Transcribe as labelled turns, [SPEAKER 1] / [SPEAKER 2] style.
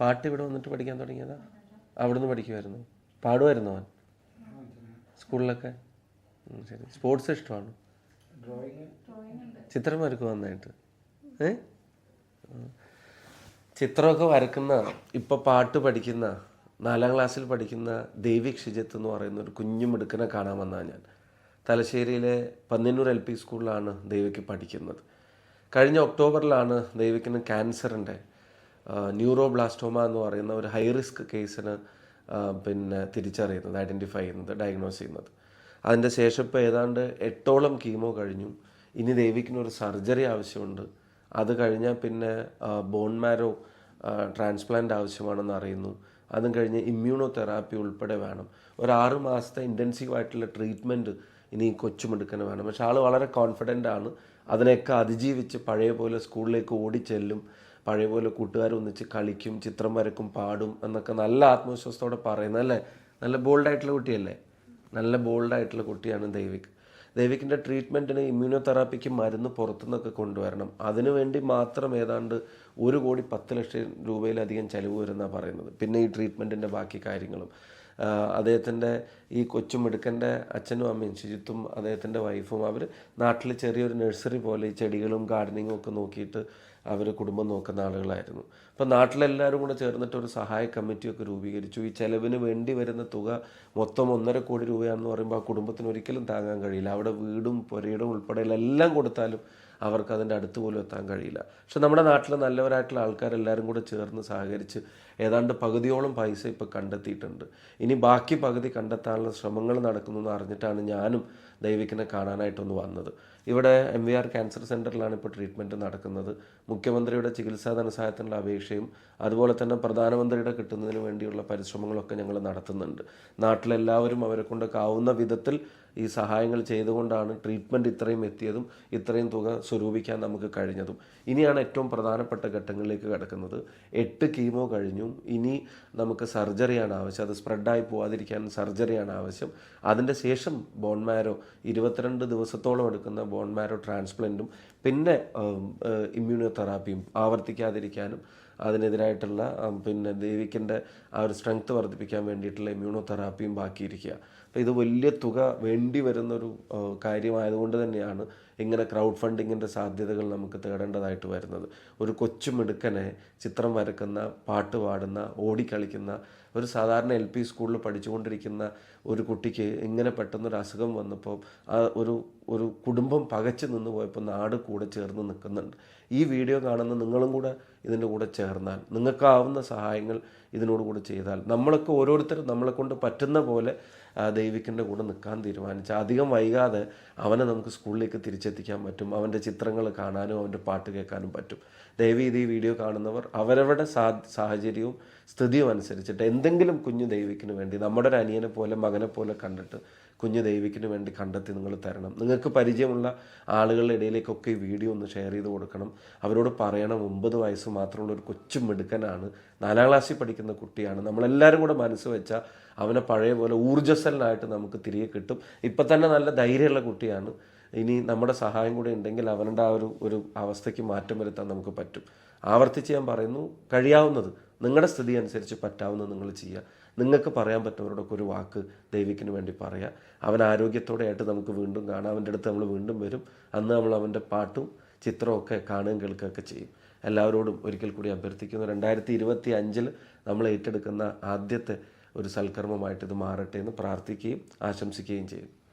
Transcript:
[SPEAKER 1] പാട്ട് ഇവിടെ വന്നിട്ട് പഠിക്കാൻ തുടങ്ങിയതാ? അവിടുന്ന് പഠിക്കുമായിരുന്നു പാടുമായിരുന്നു അവൻ? സ്കൂളിലൊക്കെ? ശരി. സ്പോർട്സ് ഇഷ്ടമാണ്. ചിത്രം വരക്കും നന്നായിട്ട്. ഏ. ചിത്രമൊക്കെ വരക്കുന്ന ഇപ്പം പാട്ട് പഠിക്കുന്ന നാലാം ക്ലാസ്സിൽ പഠിക്കുന്ന ദേവി ഷിജിത്ത് എന്ന് പറയുന്ന ഒരു കുഞ്ഞു മിടുക്കനെ കാണാൻ വന്നാൽ ഞാൻ. തലശ്ശേരിയിലെ പന്നിന്നൂർ എൽ പി സ്കൂളിലാണ് ദേവിക്ക് പഠിക്കുന്നത്. കഴിഞ്ഞ ഒക്ടോബറിലാണ് ദേവിക്കിന് ക്യാൻസറിന്റെ ന്യൂറോബ്ലാസ്റ്റോമ എന്ന് പറയുന്ന ഒരു ഹൈ റിസ്ക് കേസിന് പിന്നെ തിരിച്ചറിയുന്നത് ഐഡന്റിഫൈ ചെയ്യുന്നത് ഡയഗ്നോസ് ചെയ്യുന്നത്. അതിന്റെ ശേഷം ഇപ്പോൾ ഏതാണ്ട് എട്ടോളം കീമോ കഴിഞ്ഞു. ഇനി ദേവിക്കിന് ഒരു സർജറി ആവശ്യമുണ്ട്. അത് കഴിഞ്ഞാൽ പിന്നെ ബോൺ മാരോ ട്രാൻസ്പ്ലാന്റ് ആവശ്യമാണെന്ന് അറിയുന്നു. അതും കഴിഞ്ഞ് ഇമ്മ്യൂണോ തെറാപ്പി ഉൾപ്പെടെ വേണം. ഒരു ആറ് മാസത്തെ ഇന്റൻസീവ് ആയിട്ടുള്ള ട്രീറ്റ്മെന്റ് ഇനി ഈ വേണം. പക്ഷെ ആൾ വളരെ കോൺഫിഡന്റ് ആണ്. അതിനെയൊക്കെ അതിജീവിച്ച് പഴയ പോലെ സ്കൂളിലേക്ക് ഓടിച്ചെല്ലും പഴയ പോലെ കൂട്ടുകാർ ഒന്നിച്ച് കളിക്കും ചിത്രം വരക്കും പാടും എന്നൊക്കെ നല്ല ആത്മവിശ്വാസത്തോടെ പറയുന്നത് അല്ലേ? നല്ല ബോൾഡായിട്ടുള്ള കുട്ടിയല്ലേ? നല്ല ബോൾഡായിട്ടുള്ള കുട്ടിയാണ് ദൈവിക്. ദൈവിക്കിന്റെ ട്രീറ്റ്മെന്റിന് ഇമ്മ്യൂണോ തെറാപ്പിക്ക് മരുന്ന് പുറത്തുനിന്നൊക്കെ കൊണ്ടുവരണം. അതിനുവേണ്ടി മാത്രം ഏതാണ്ട് ഒരു കോടി പത്ത് ലക്ഷം രൂപയിലധികം ചിലവ് വരുന്നതാണ് പറയുന്നത്. പിന്നെ ഈ ട്രീറ്റ്മെന്റിന്റെ ബാക്കി കാര്യങ്ങളും. അദ്ദേഹത്തിന്റെ ഈ കൊച്ചുമിടുക്കന്റെ അച്ഛനും അമ്മയും ശുചിത്വം അദ്ദേഹത്തിന്റെ വൈഫും അവർ നാട്ടിൽ ചെറിയൊരു നഴ്സറി പോലെ ഈ ചെടികളും ഗാർഡനിങ്ങും ഒക്കെ നോക്കിയിട്ട് അവർ കുടുംബം നോക്കുന്ന ആളുകളായിരുന്നു. അപ്പോൾ നാട്ടിലെല്ലാവരും കൂടെ ചേർന്നിട്ട് ഒരു സഹായ കമ്മിറ്റിയൊക്കെ രൂപീകരിച്ചു. ഈ ചെലവിന് വേണ്ടി വരുന്ന തുക മൊത്തം ഒന്നര കോടി രൂപയാണെന്ന് പറയുമ്പോൾ ആ കുടുംബത്തിന് ഒരിക്കലും താങ്ങാൻ കഴിയില്ല. അവിടെ വീടും പുരയിടവും ഉൾപ്പെടെയുള്ള എല്ലാം കൊടുത്താലും അവർക്ക് അതിന്റെ അടുത്ത് പോലും എത്താൻ കഴിയില്ല. പക്ഷെ നമ്മുടെ നാട്ടിലെ നല്ലവരായിട്ടുള്ള ആൾക്കാരെല്ലാവരും കൂടെ ചേർന്ന് സഹകരിച്ച് ഏതാണ്ട് പകുതിയോളം പൈസ ഇപ്പോൾ കണ്ടെത്തിയിട്ടുണ്ട്. ഇനി ബാക്കി പകുതി കണ്ടെത്താനുള്ള ശ്രമങ്ങൾ നടക്കുന്നു എന്ന് അറിഞ്ഞിട്ടാണ് ഞാനും ദൈവിക്കിനെ കാണാനായിട്ടൊന്ന് വന്നത്. ഇവിടെ എം വി ആർ ക്യാൻസർ സെന്ററിലാണ് ഇപ്പോൾ ട്രീറ്റ്മെന്റ് നടക്കുന്നത്. മുഖ്യമന്ത്രിയുടെ ചികിത്സാ ധനസഹായത്തിനുള്ള അപേക്ഷയും അതുപോലെ തന്നെ പ്രധാനമന്ത്രിയുടെ കിട്ടുന്നതിന് വേണ്ടിയുള്ള പരിശ്രമങ്ങളൊക്കെ ഞങ്ങൾ നടത്തുന്നുണ്ട്. നാട്ടിലെല്ലാവരും അവരെ കൊണ്ടൊക്കെ ആവുന്ന വിധത്തിൽ ഈ സഹായങ്ങൾ ചെയ്തുകൊണ്ടാണ് ട്രീറ്റ്മെന്റ് ഇത്രയും എത്തിയതും ഇത്രയും തുക സ്വരൂപിക്കാൻ നമുക്ക് കഴിഞ്ഞതും. ഇനിയാണ് ഏറ്റവും പ്രധാനപ്പെട്ട ഘട്ടങ്ങളിലേക്ക് കടക്കുന്നത്. എട്ട് കീമോ കഴിഞ്ഞു ഇനി നമുക്ക് സർജറിയാണ് ആവശ്യം. അത് സ്പ്രെഡായി പോവാതിരിക്കാൻ സർജറിയാണ് ആവശ്യം. അതിന്റെ ശേഷം ബോൺ മാരോ ഇരുപത്തിരണ്ട് ദിവസത്തോളം എടുക്കുന്ന ബോൺ മാരോ ട്രാൻസ്പ്ലന്റും പിന്നെ ഇമ്മ്യൂണോ തെറാപ്പിയും ആവർത്തിക്കാതിരിക്കാനും അതിനെതിരായിട്ടുള്ള പിന്നെ ദേവിക്കിന്റെ ആ ഒരു സ്ട്രെങ്ത് വർദ്ധിപ്പിക്കാൻ വേണ്ടിയിട്ടുള്ള ഇമ്മ്യൂണോ തെറാപ്പിയും ബാക്കിയിരിക്കുക. അപ്പോൾ ഇത് വലിയ തുക വേണ്ടി വരുന്നൊരു കാര്യമായതുകൊണ്ട് തന്നെയാണ് ഇങ്ങനെ ക്രൗഡ് ഫണ്ടിങ്ങിന്റെ സാധ്യതകൾ നമുക്ക് തേടേണ്ടതായിട്ട് വരുന്നത്. ഒരു കൊച്ചു മിടുക്കനെ ചിത്രം വരക്കുന്ന പാട്ട് പാടുന്ന ഓടിക്കളിക്കുന്ന ഒരു സാധാരണ എൽ പി സ്കൂളിൽ പഠിച്ചുകൊണ്ടിരിക്കുന്ന ഒരു കുട്ടിക്ക് ഇങ്ങനെ പെട്ടെന്നൊരു അസുഖം വന്നപ്പോൾ ആ ഒരു ഒരു കുടുംബം പകച്ചു നിന്ന് പോയപ്പോൾ നാട് കൂടെ ചേർന്ന് നിൽക്കുന്നുണ്ട്. ഈ വീഡിയോ കാണുന്ന നിങ്ങളും കൂടെ ഇതിന്റെ കൂടെ ചേർന്നാൽ നിങ്ങൾക്കാവുന്ന സഹായങ്ങൾ ഇതിനോടുകൂടി ചെയ്താൽ നമ്മളൊക്കെ ഓരോരുത്തരും നമ്മളെ കൊണ്ട് പറ്റുന്ന പോലെ ദൈവിക്കിന്റെ കൂടെ നിൽക്കാൻ തീരുമാനിച്ച അധികം വൈകാതെ അവനെ നമുക്ക് സ്കൂളിലേക്ക് തിരിച്ചെത്തിക്കാൻ പറ്റും അവന്റെ ചിത്രങ്ങൾ കാണാനും അവന്റെ പാട്ട് കേൾക്കാനും പറ്റും. ഇത് ഈ വീഡിയോ കാണുന്നവർ അവരവരുടെ സാ സാഹചര്യവും സ്ഥിതിയും അനുസരിച്ചിട്ട് എന്തെങ്കിലും കുഞ്ഞു ദൈവിക്കിന് വേണ്ടി നമ്മുടെ ഒരു അനിയനെ പോലെ മകനെ പോലെ കണ്ടിട്ട് കുഞ്ഞു ദൈവിക്കിന് വേണ്ടി കണ്ടെത്തി നിങ്ങൾ തരണം. നിങ്ങൾക്ക് പരിചയമുള്ള ആളുകളുടെ ഇടയിലേക്കൊക്കെ ഈ വീഡിയോ ഒന്ന് ഷെയർ ചെയ്ത് കൊടുക്കണം. അവരോട് പറയണം ഒമ്പത് വയസ്സ് മാത്രമുള്ള ഒരു കൊച്ചു മിടുക്കനാണ് നാലാം ക്ലാസ്സിൽ പഠിക്കുന്ന കുട്ടിയാണ്. നമ്മളെല്ലാവരും കൂടെ മനസ്സ് വെച്ചാൽ അവനെ പഴയ പോലെ ഊർജസ്വലനായിട്ട് നമുക്ക് തിരികെ കിട്ടും. ഇപ്പം തന്നെ നല്ല ധൈര്യമുള്ള കുട്ടിയാണ്. ഇനി നമ്മുടെ സഹായം കൂടെ ഉണ്ടെങ്കിൽ അവനുടെ ആ ഒരു ഒരു അവസ്ഥയ്ക്ക് മാറ്റം വരുത്താൻ നമുക്ക് പറ്റും. ആവർത്തിച്ച് ഞാൻ പറയുന്നു കഴിയാവുന്നത് നിങ്ങളുടെ സ്ഥിതി അനുസരിച്ച് പറ്റാവുന്നത് നിങ്ങൾ ചെയ്യുക. നിങ്ങൾക്ക് പറയാൻ പറ്റുന്നവരോടൊക്കെ ഒരു വാക്ക് ദൈവിക്കിന് വേണ്ടി പറയുക അവൻ ആരോഗ്യത്തോടെ ആയിട്ട് നമുക്ക് വീണ്ടും കാണാം. അവന്റെ അടുത്ത് നമ്മൾ വീണ്ടും വരും. അന്ന് നമ്മൾ അവന്റെ പാട്ടും ചിത്രമൊക്കെ കാണുകയും കേൾക്കുകയൊക്കെ ചെയ്യും. എല്ലാവരോടും ഒരിക്കൽ കൂടി അഭ്യർത്ഥിക്കുന്നു. രണ്ടായിരത്തി ഇരുപത്തി അഞ്ചിൽ നമ്മൾ ഏറ്റെടുക്കുന്ന ആദ്യത്തെ ഒരു സൽക്കർമ്മമായിട്ട് ഇത് മാറട്ടെ എന്ന് പ്രാർത്ഥിക്കുകയും ആശംസിക്കുകയും ചെയ്യും